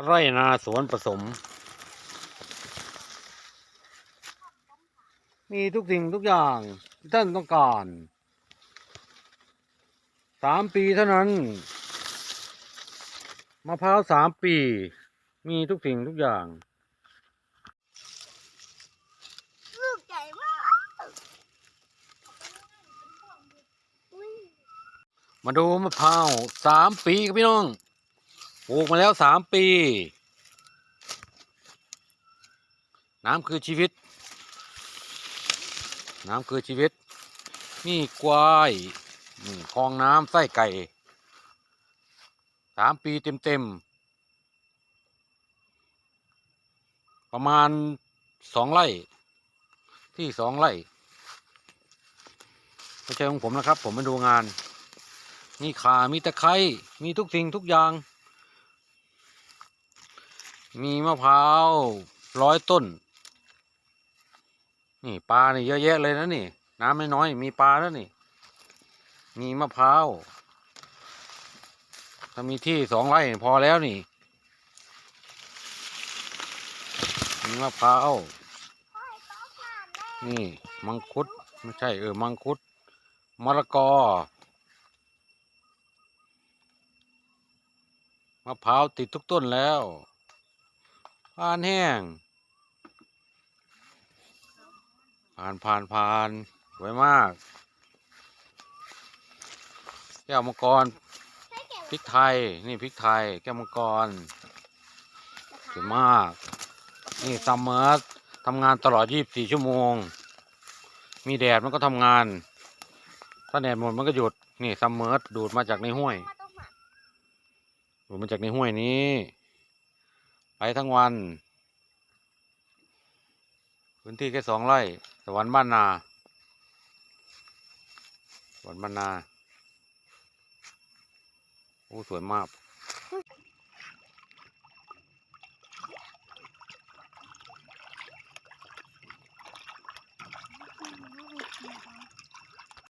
ไร่นาสวนผสม มีทุกสิ่งทุกอย่างที่ท่านต้องการสามปีเท่านั้นมะพร้าวสามปี มีทุกสิ่งทุกอย่างลูกใหญ่มากอุ้ยมาดูมะพร้าวสามปีครับพี่น้อง ปลูกมาแล้วสามปี น้ำคือชีวิต น้ำคือชีวิต นี่กวายนี่คลองน้ำไส้ไก่สามปีเต็มเต็มๆประมาณสองไร่ ที่สองไร่ไม่ใช่ของผมนะครับ ผมมาดูงานมีข่ามีตะไคร้มีทุกสิ่งทุกอย่าง มีมะพร้าวร้อยต้น นี่ปลานี่เยอะแยะเลยนะนี่ น้ำไม่น้อยมีปลาแล้วนี่ มีมะพร้าวถ้ามีที่สองไร่พอแล้วนี่ มีมะพร้าวนี่มังคุดไม่ใช่เออมังคุดมะละกอมะพร้าวติดทุกต้นแล้ว ผ่านแห้ง ผ่านผ่านผ่านสวยมากแก้วมังกรพริกไทยนี่พริกไทย แก้วมังกรสวยมาก นี่ซัมเมอร์ทำงานตลอด 24 ชั่วโมง มีแดดมันก็ทำงาน ถ้าแดดหมดมันก็หยุด นี่ซัมเมอร์ดูดมาจากในห้วย ดูดมาจากในห้วยนี้ ไปทั้งวัน พื้นที่แค่สองไร่สวรรค์บ้านนาสวรรค์บ้านนา โอ้ สวยมาก